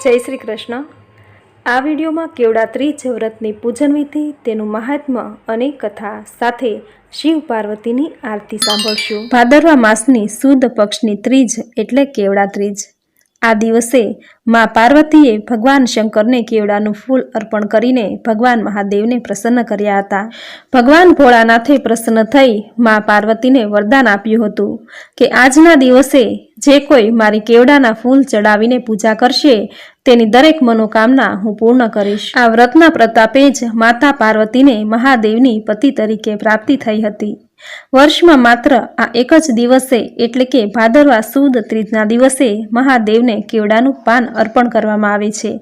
જય શ્રી કૃષ્ણ. આ વિડીયોમાં કેવડા ત્રિજવ્રતની પૂજન વિધિ, તેનું મહાત્મ્ય અને કથા સાથે શિવ પાર્વતીની આરતી સાંભળશું. ભાદરવા માસની સુદ પક્ષની ત્રીજ એટલે કેવડા ત્રીજ. આ દિવસે મા પાર્વતીએ ભગવાન શંકરને કેવડાનું ફૂલ અર્પણ કરીને ભગવાન મહાદેવને પ્રસન્ન કર્યા હતા. ભગવાન ભોળાનાથે પ્રસન્ન થઈ મા પાર્વતીને વરદાન આપ્યું હતું કે આજના દિવસે જે કોઈ મારી કેવડાના ફૂલ ચડાવીને પૂજા કરશે તેની દરેક મનોકામના હું પૂર્ણ કરીશ. આ વ્રતના પ્રતાપે જ માતા પાર્વતીને મહાદેવની પતિ તરીકે પ્રાપ્તિ થઈ હતી. વર્ષમાં માત્ર આ એક જ દિવસે એટલે કે ભાદરવા સુદ ત્રીજના દિવસે મહાદેવને કેવડાનું પાન અર્પણ કરવામાં આવે છે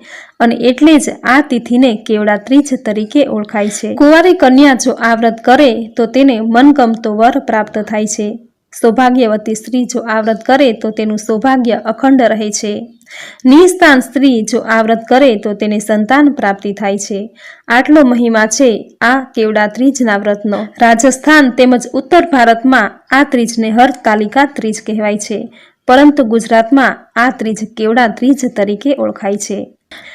અને એટલે જ આ તિથિને કેવડા ત્રીજ તરીકે ઓળખાય છે. કુંવારી કન્યા જો આ વ્રત કરે તો તેને મનગમતો વર પ્રાપ્ત થાય છે. સૌભાગ્યવતી સ્ત્રી જો આ વ્રત કરે તો તેનું સૌભાગ્ય અખંડ રહે છે. નિસ્તાન સ્ત્રી જો આ વ્રત કરે તો તેને સંતાન પ્રાપ્તિ થાય છે. આટલો મહિમા છે આ કેવડા ત્રીજના વ્રતનો. રાજસ્થાન તેમજ ઉત્તર ભારતમાં આ ત્રીજને હરતાલિકા ત્રીજ કહેવાય છે. પરંતુ ગુજરાતમાં આ ત્રીજ કેવડા ત્રીજ તરીકે ઓળખાય છે.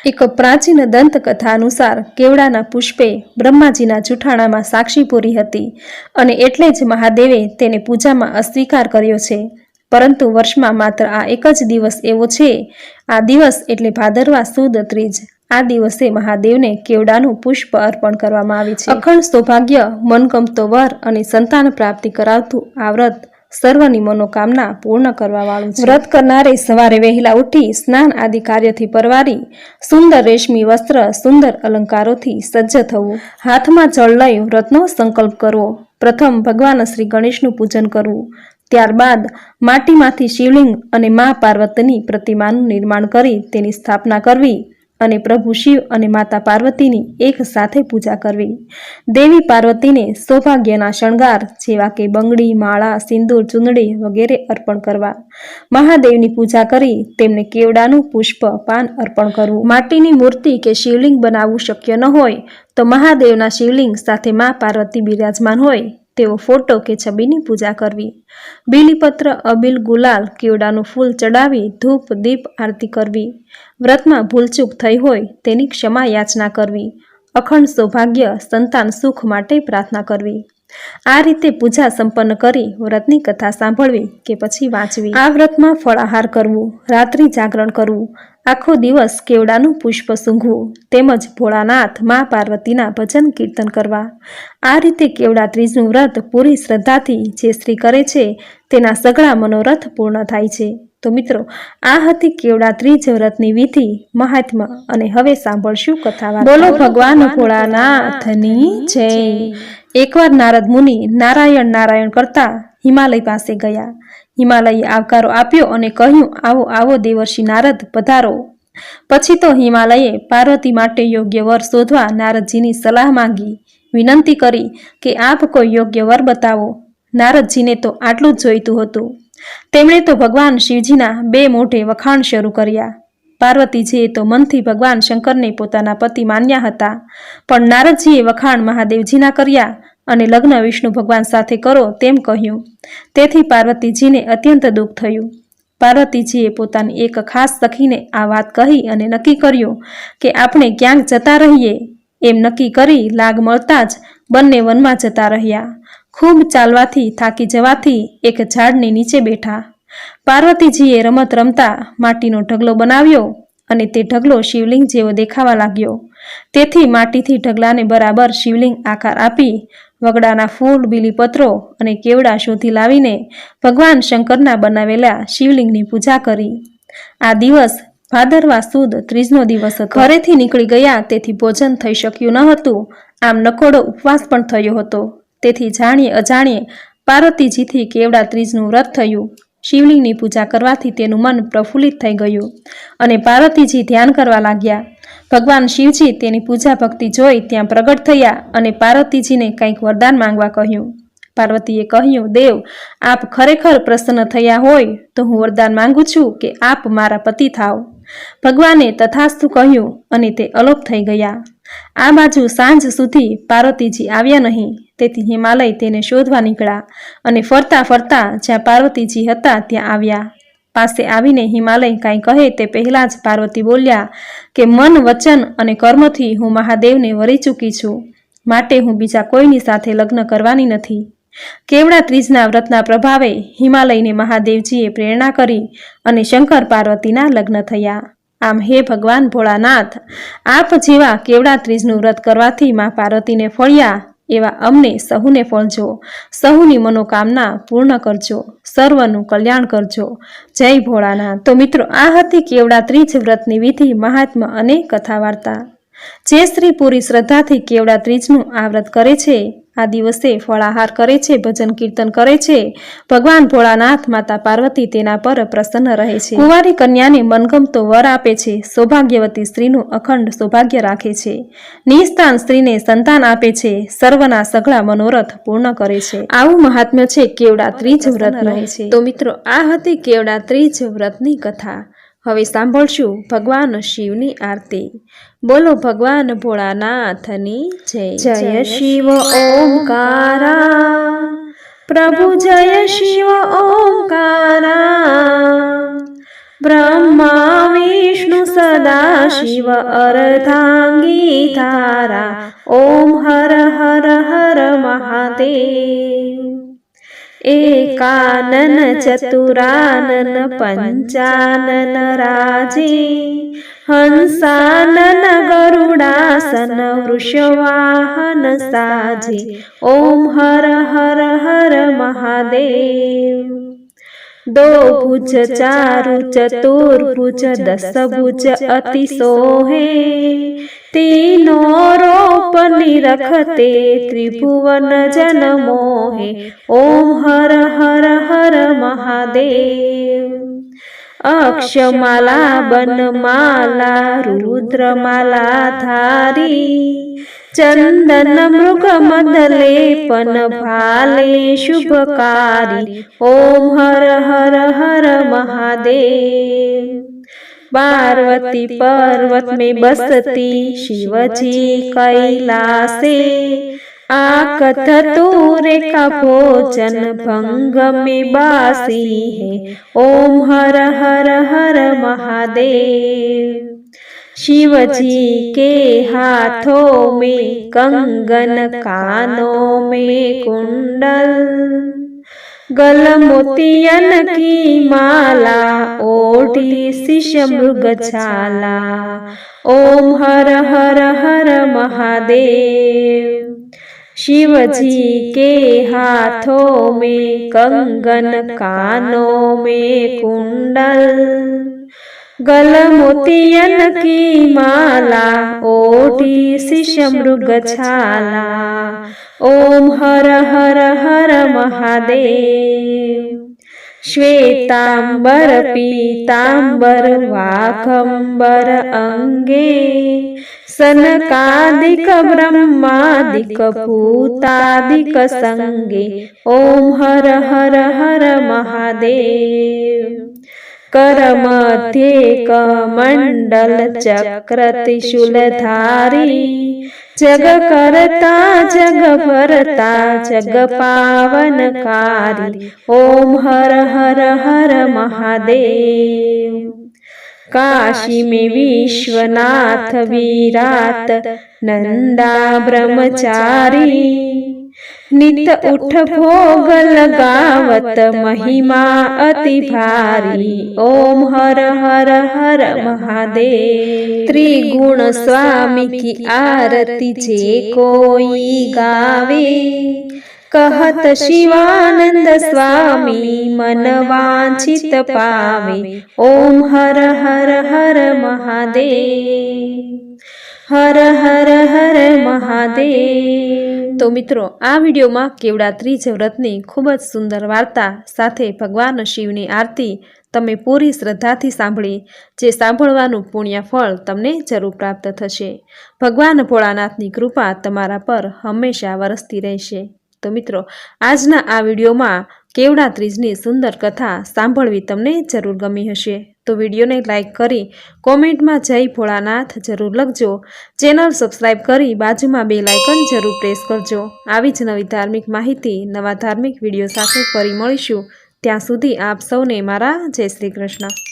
એક પ્રાચીન દંતકથા અનુસાર કેવડાના પુષ્પે બ્રહ્માજીના જૂઠાણામાં સાક્ષી પૂરી હતી અને એટલે જ મહાદેવે તેને પૂજામાં અસ્વીકાર કર્યો છે. પરંતુ વર્ષમાં માત્ર આ એક જ દિવસ એવો છે. આ દિવસ એટલે ભાદરવા સુદ ત્રીજ. આ દિવસે મહાદેવને કેવડાનું પુષ્પ અર્પણ કરવામાં આવે છે. અખંડ સૌભાગ્ય, મનગમતો વર અને સંતાન પ્રાપ્તિ કરાવતું આ વ્રત સર્વની મનોકામના પૂર્ણ કરવા વાળું વ્રત કરનારે સવારે વહેલા ઉઠી સ્નાન આદિ કાર્યથી પરવારી સુંદર રેશમી વસ્ત્ર, સુંદર અલંકારોથી સજ્જ થવું. હાથમાં જળ લઈ વ્રતનો સંકલ્પ કરવો. પ્રથમ ભગવાન શ્રી ગણેશનું પૂજન કરવું. ત્યારબાદ માટીમાંથી શિવલિંગ અને મા પાર્વતીની પ્રતિમાનું નિર્માણ કરી તેની સ્થાપના કરવી અને પ્રભુ શિવ અને માતા પાર્વતીની એક સાથે પૂજા કરવી. દેવી પાર્વતીને સૌભાગ્યના શણગાર જેવા કે બંગડી, માળા, સિંદૂર, ચૂંદડી વગેરે અર્પણ કરવા. મહાદેવની પૂજા કરી તેમને કેવડાનું પુષ્પ, પાન અર્પણ કરવું. માટીની મૂર્તિ કે શિવલિંગ બનાવવું શક્ય ન હોય તો મહાદેવના શિવલિંગ સાથે મા પાર્વતી બિરાજમાન હોય. તેવો ફોટો કે છબીની પૂજા કરવી. બીલીપત્ર, અબીલ, ગુલાલ, કેવડાનું ફૂલ ચડાવી, ધૂપ, દીપ આરતી કરવી. વ્રતમાં ભૂલચૂક થઈ હોય તેની ક્ષમા યાચના કરવી. અખંડ સૌભાગ્ય, સંતાન સુખ માટે પ્રાર્થના કરવી. આ રીતે પૂજા સંપન્ન કરી વ્રતની કથા સાંભળવી કે પછી વાંચવી. આ વ્રતમાં ફળાહાર કરવું રાત્રિ જાગરણ કરવું આખો દિવસ કેવડાનું પુષ્પ સૂંઘવું તેમજ ભોળાનાથ મા પાર્વતીના ભજન કીર્તન કરવા. આ રીતે કેવડા ત્રીજનું વ્રત પૂરી શ્રદ્ધાથી જે સ્ત્રી કરે છે તેના સગળા મનોરથ પૂર્ણ થાય છે. તો મિત્રો આ હતી કેવડા ત્રીજ વ્રતની વિધિ. મહાત્મા અને હવે સાંભળશું કથા બોલો ભગવાન ભોળાનાથની જય. એકવાર નારદ મુનિ નારાયણ નારાયણ કરતા હિમાલય પાસે ગયા. હિમાલયે આવકારો આપ્યો અને કહ્યું, આવો આવો દેવર્ષિ નારદ, પધારો. પછી તો હિમાલયે પાર્વતી માટે યોગ્ય વર શોધવા નારદજીની સલાહ માંગી. વિનંતી કરી કે, આપ કોઈ યોગ્ય વર બતાવો. નારદજીને તો આટલું જ જોઈતું હતું. તેમણે તો ભગવાન શિવજીના બે મોઢે વખાણ શરૂ કર્યા. પાર્વતીજીએ તો મનથી ભગવાન શંકરને પોતાના પતિ માન્યા હતા. પણ નારદજીએ વખાણ મહાદેવજીના કર્યા અને લગ્ન વિષ્ણુ ભગવાન સાથે કરો તેમ કહ્યું. તેથી પાર્વતીજીને અત્યંત દુઃખ થયું. પાર્વતીજીએ પોતાની એક ખાસ સખીને આ વાત કહી અને નક્કી કર્યું કે આપણે ક્યાંક જતા રહીએ. એમ નક્કી કરી લાગ મળતા જ બંને વનમાં જતા રહ્યા. ખૂબ ચાલવાથી થાકી જવાથી એક ઝાડની નીચે બેઠા. પાર્વતીજીએ રમત રમતા માટીનો ઢગલો બનાવ્યો અને તે ઢગલો શિવલિંગ જેવો દેખાવા લાગ્યો. તેથી માટીથી ઢગલાને બરાબર શિવલિંગ આકાર આપી વગડાના ફૂલ, બીલીપત્રો અને કેવડા શોધી લાવીને ભગવાન શંકરના બનાવેલા શિવલિંગની પૂજા કરી. આ દિવસ ભાદરવા સુદ ત્રીજનો દિવસ ઘરેથી નીકળી ગયા તેથી ભોજન થઈ શક્યું ન હતું. આમ નકોડો ઉપવાસ પણ થયો હતો. તેથી જાણીએ અજાણીએ પાર્વતીજીથી કેવડા ત્રીજનું વ્રત થયું. શિવલિંગની પૂજા કરવાથી તેનું મન પ્રફુલ્લિત થઈ ગયું અને પાર્વતીજી ધ્યાન કરવા લાગ્યા. ભગવાન શિવજી તેની પૂજા ભક્તિ જોઈ ત્યાં પ્રગટ થયા અને પાર્વતીજીને કંઈક વરદાન માંગવા કહ્યું. પાર્વતીએ કહ્યું, દેવ, આપ ખરેખર પ્રસન્ન થયા હોય તો હું વરદાન માંગુ છું કે આપ મારા પતિ થાવ. ભગવાને તથાસ્તુ કહ્યું અને તે અલોપ થઈ ગયા. આ બાજુ સાંજ સુધી પાર્વતીજી આવ્યા નહીં. તેથી હિમાલય તેને શોધવા નીકળ્યા અને ફરતા ફરતા જ્યાં પાર્વતીજી હતા ત્યાં આવ્યા. પાસે આવીને હિમાલય કાંઈ કહે તે પહેલાં જ પાર્વતી બોલ્યા કે, મન, વચન અને કર્મથી હું મહાદેવને વરી ચૂકી છું. માટે હું બીજા કોઈની સાથે લગ્ન કરવાની નથી. કેવડા ત્રીજના વ્રતના પ્રભાવે હિમાલયને મહાદેવજીએ પ્રેરણા કરી અને શંકર પાર્વતીના લગ્ન થયા. આમ હે ભગવાન ભોળાનાથ, આપ જેવા કેવડા ત્રીજનું વ્રત કરવાથી માં પાર્વતીને ફળ્યા, એવા અમને સહુને ફળજો. સહુની મનોકામના પૂર્ણ કરજો. સર્વનું કલ્યાણ કરજો. જય ભોળાનાથ. તો મિત્રો, આ હતી કેવડા ત્રીજ વ્રતની વિધિ મહાત્મા અને કથા વાર્તા જે સ્ત્રી પૂરી શ્રદ્ધાથી કેવડા ત્રીજનું આ વ્રત કરે છે આ દિવસે ફળાહાર કરે છે, ભજન કીર્તન કરે છે. ભગવાન ભોળાનાથ, માતા પાર્વતી તેના પર પ્રસન્ન રહે છે. કુંવારી કન્યાને મનગમતો વર આપે છે, સૌભાગ્યવતી સ્ત્રીનું અખંડ સૌભાગ્ય રાખે છે. નિસ્તાન સ્ત્રીને સંતાન આપે છે, સર્વના સઘળા મનોરથ પૂર્ણ કરે છે. આવું મહાત્મ્ય છે કેવડા ત્રીજ વ્રત રહે છે તો મિત્રો, આ હતી કેવડા ત્રીજ વ્રતની કથા. હવે સાંભળશું ભગવાન શિવની આરતી. બોલો ભગવાન ભોળાનાથની જય. જય શિવ ઓમકારા. પ્રભુ જય શિવ ઓમકારા. બ્રહ્મા વિષ્ણુ સદા શિવ અર્ધાંગી તારા ઓમ હર હર હર મહાદેવ. એકાનન ચતુરાનન પંચાનન રાજે હંસાનન ગરુડાસન વૃષવાહન સાજે ઓમ હર હર હર મહાદેવ દોભુજ ચારુજ તુર્ભુજ દસભુજ અતિ સોહે તેનો રોપ નિરખતે ત્રિભુવન જન મોહે ઓમ હર હર હર મહાદેવ અક્ષમાલા બનમાલા રુદ્રમાલા ધારી रुद्रमाला धारी चंदन मृग मदलेपन भाले शुभकारी ओम हर हर हर महादेव पार्वती पर्वत में बसती शिवजी कैलासे आकथ तूरे का भोजन भंग में बासी है ओम हर हर हर महादेव शिव जी के हाथों में कंगन कानों में कुंडल गल मोतियन की माला ओढ़ी शिष मृग छाला ओम हर हर हर महादेव शिव जी के हाथों में कंगन कानों में कुंडल गलमोतियन की माला ओटी ओडीशिष्यमृगछाला ॐ हर हर हर महादेव। श्वेताम्बर पीताम्बर वाकम्बर अङ्गे शनकादिक ब्रह्मादिक पूतादिकसङ्गे ॐ हर हर हर महादेव। कर मध्ये कमंडल चक्र त्रिशूलधारी जग करता जग भरता जग पावनकारी। ओम हर हर हर महादेव। काशी में विश्वनाथ विरात नंदा ब्रह्मचारी। नित उठ भोग लगावत महिमा अति भारी। ओम हर हर हर महादेव। त्रिगुण स्वामी की आरती जे कोई गावे। कहत शिवानन्द स्वामी मन मनवाञ्छित पावे। ॐ हर हर हर महादेव। हर हर हर महादेव। તો મિત્રો, આ વિડીયોમાં કેવડા ત્રીજ વ્રતની ખૂબ જ સુંદર વાર્તા સાથે ભગવાન શિવની આરતી તમે પૂરી શ્રદ્ધાથી સાંભળી, જે સાંભળવાનું પુણ્યફળ તમને જરૂર પ્રાપ્ત થશે. ભગવાન ભોળાનાથની કૃપા તમારા પર હંમેશા વરસતી રહેશે. તો મિત્રો, આજના આ વિડીયોમાં કેવડા ત્રીજની સુંદર કથા સાંભળવી તમને જરૂર ગમી હશે. તો વિડીયોને લાઇક કરી કોમેન્ટમાં જય ભોળાનાથ જરૂર લખજો. ચેનલ સબસ્ક્રાઈબ કરી બાજુમાં બે લાઇકન જરૂર પ્રેસ કરજો. આવી જ નવી ધાર્મિક માહિતી, નવા ધાર્મિક વીડિયો સાથે ફરી મળીશું. ત્યાં સુધી આપ સૌને મારા જય શ્રી કૃષ્ણ.